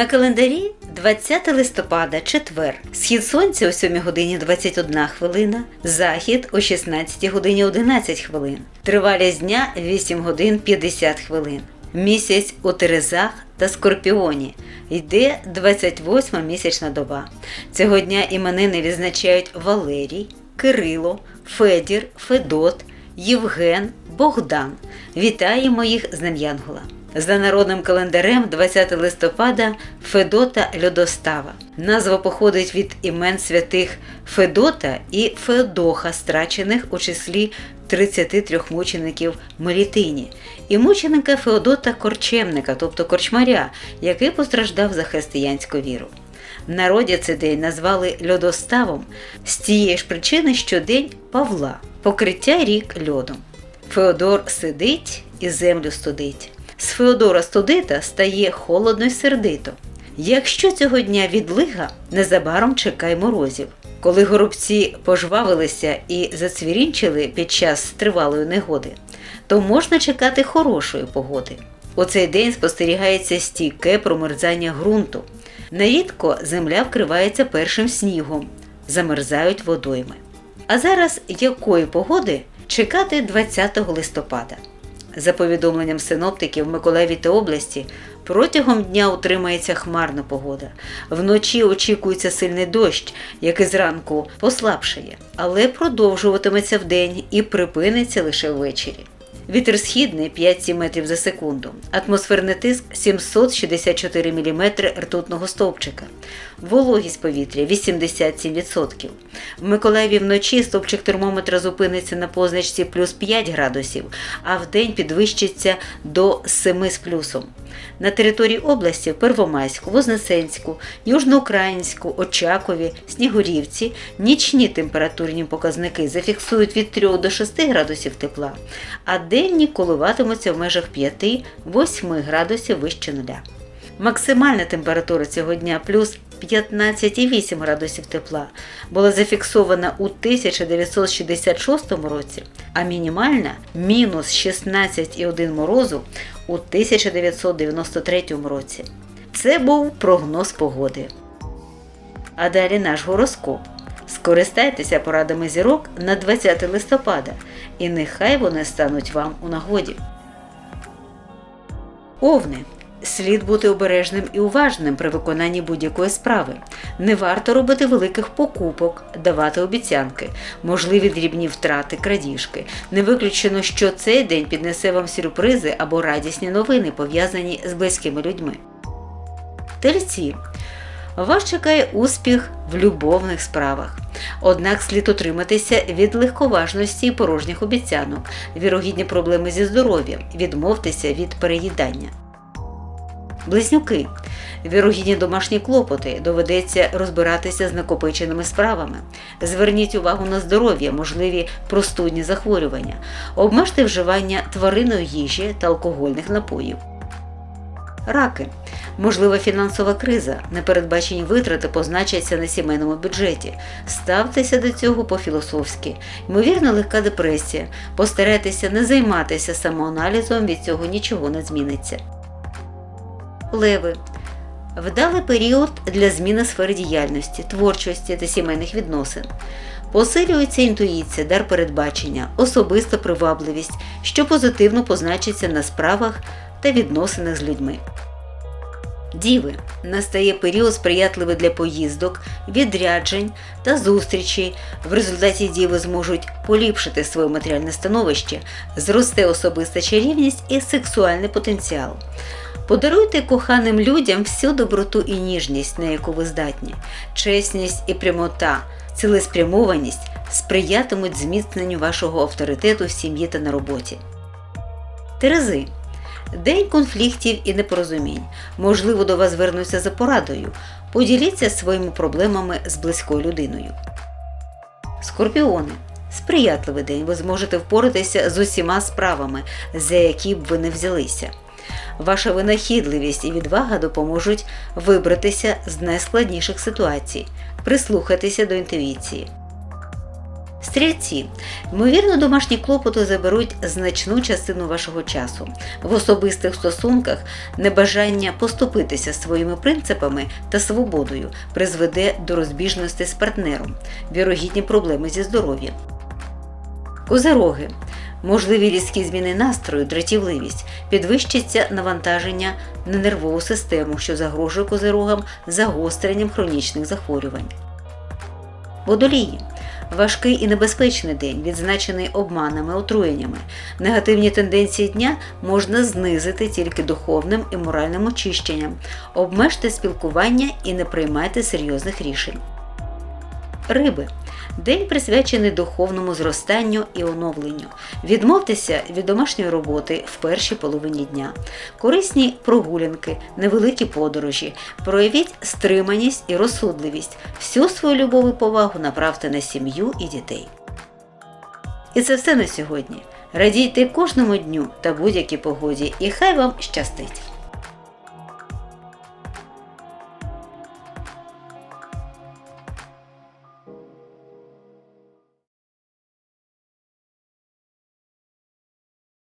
На календарі 20 листопада, четвер. Схід сонця о 7 годині 21 хвилина, захід о 16 годині 11 хвилин. Тривалість дня 8 годин 50 хвилин. Місяць у Терезах та Скорпіоні. Йде 28 місячна доба. Цього дня іменини відзначають Валерій, Кирило, Федір, Федот, Євген, Богдан. Вітаємо їх з Днем Янгола. За народним календарем 20 листопада Федота Льодостава. Назва походить від імен святих Федота і Феодоха, страчених у числі 33 мучеників Мелітині, і мученика Феодота Корчемника, тобто корчмаря, який постраждав за християнську віру. В народі цей день назвали льодоставом з тієї ж причини, що день Павла, покриття рік льодом. Феодор сидить і землю студить. З Феодора студита стає холодно й сердито. Якщо цього дня відлига, незабаром чекай морозів. Коли горобці пожвавилися і зацвірінчили під час тривалої негоди, то можна чекати хорошої погоди. У цей день спостерігається стійке промерзання ґрунту. Нерідко земля вкривається першим снігом, замерзають водойми. А зараз якої погоди чекати 20 листопада? За повідомленням синоптиків Миколаєві та області, протягом дня утримається хмарна погода. Вночі очікується сильний дощ, який зранку послабшає, але продовжуватиметься вдень і припиниться лише ввечері. Вітер східний 5-7 метрів за секунду. Атмосферний тиск 764 мм ртутного стовпчика. Вологість повітря 87%. В Миколаєві вночі стовпчик термометра зупиниться на позначці плюс 5 градусів, а вдень підвищиться до 7 з плюсом. На території області Первомайську, Вознесенську, Южноукраїнську, Очакові, Снігурівці нічні температурні показники зафіксують від 3 до 6 градусів тепла, а денні коливатимуться в межах 5-8 градусів вище нуля. Максимальна температура цього дня плюс 15,8 градусів тепла була зафіксована у 1966 році, а мінімальна мінус 16,1 морозу у 1993 році. Це був прогноз погоди. А далі наш гороскоп. Скористайтеся порадами зірок на 20 листопада, і нехай вони стануть вам у нагоді. Овни. Слід бути обережним і уважним при виконанні будь-якої справи. Не варто робити великих покупок, давати обіцянки, можливі дрібні втрати, крадіжки. Не виключено, що цей день піднесе вам сюрпризи або радісні новини, пов'язані з близькими людьми. Тельці. Вас чекає успіх в любовних справах. Однак слід утриматися від легковажності і порожніх обіцянок, вірогідні проблеми зі здоров'ям, відмовтеся від переїдання. Близнюки. Вірогідні домашні клопоти доведеться розбиратися з накопиченими справами. Зверніть увагу на здоров'я, можливі простудні захворювання, обмежте вживання тваринної їжі та алкогольних напоїв. Раки. Можлива фінансова криза, непередбачені витрати позначаться на сімейному бюджеті. Ставтеся до цього по-філософськи. Ймовірно, легка депресія. Постарайтеся не займатися самоаналізом, від цього нічого не зміниться. Леви. Вдалий період для зміни сфери діяльності, творчості та сімейних відносин. Посилюється інтуїція, дар передбачення, особиста привабливість, що позитивно позначиться на справах та відносинах з людьми. Діви. Настає період сприятливий для поїздок, відряджень та зустрічей. В результаті діви зможуть поліпшити своє матеріальне становище, зросте особиста чарівність і сексуальний потенціал. Подаруйте коханим людям всю доброту і ніжність, на яку ви здатні, чесність і прямота, цілеспрямованість сприятимуть зміцненню вашого авторитету в сім'ї та на роботі. Терези. День конфліктів і непорозумінь. Можливо, до вас звернуться за порадою. Поділіться своїми проблемами з близькою людиною. Скорпіони. Сприятливий день. Ви зможете впоратися з усіма справами, за які б ви не взялися. Ваша винахідливість і відвага допоможуть вибратися з найскладніших ситуацій, прислухатися до інтуїції. Стрільці, ймовірно, домашні клопоти заберуть значну частину вашого часу. В особистих стосунках небажання поступитися своїми принципами та свободою призведе до розбіжності з партнером, вірогідні проблеми зі здоров'ям. Козероги. Можливі різкі зміни настрою, дратівливість, підвищиться навантаження на нервову систему, що загрожує козерогам загостренням хронічних захворювань. Водолії. Важкий і небезпечний день, відзначений обманами, отруєннями. Негативні тенденції дня можна знизити тільки духовним і моральним очищенням. Обмежте спілкування і не приймайте серйозних рішень. Риби. День присвячений духовному зростанню і оновленню. Відмовтеся від домашньої роботи в першій половині дня. Корисні прогулянки, невеликі подорожі. Проявіть стриманість і розсудливість. Всю свою любов і повагу направте на сім'ю і дітей. І це все на сьогодні. Радійте кожному дню та будь-якій погоді, і хай вам щастить!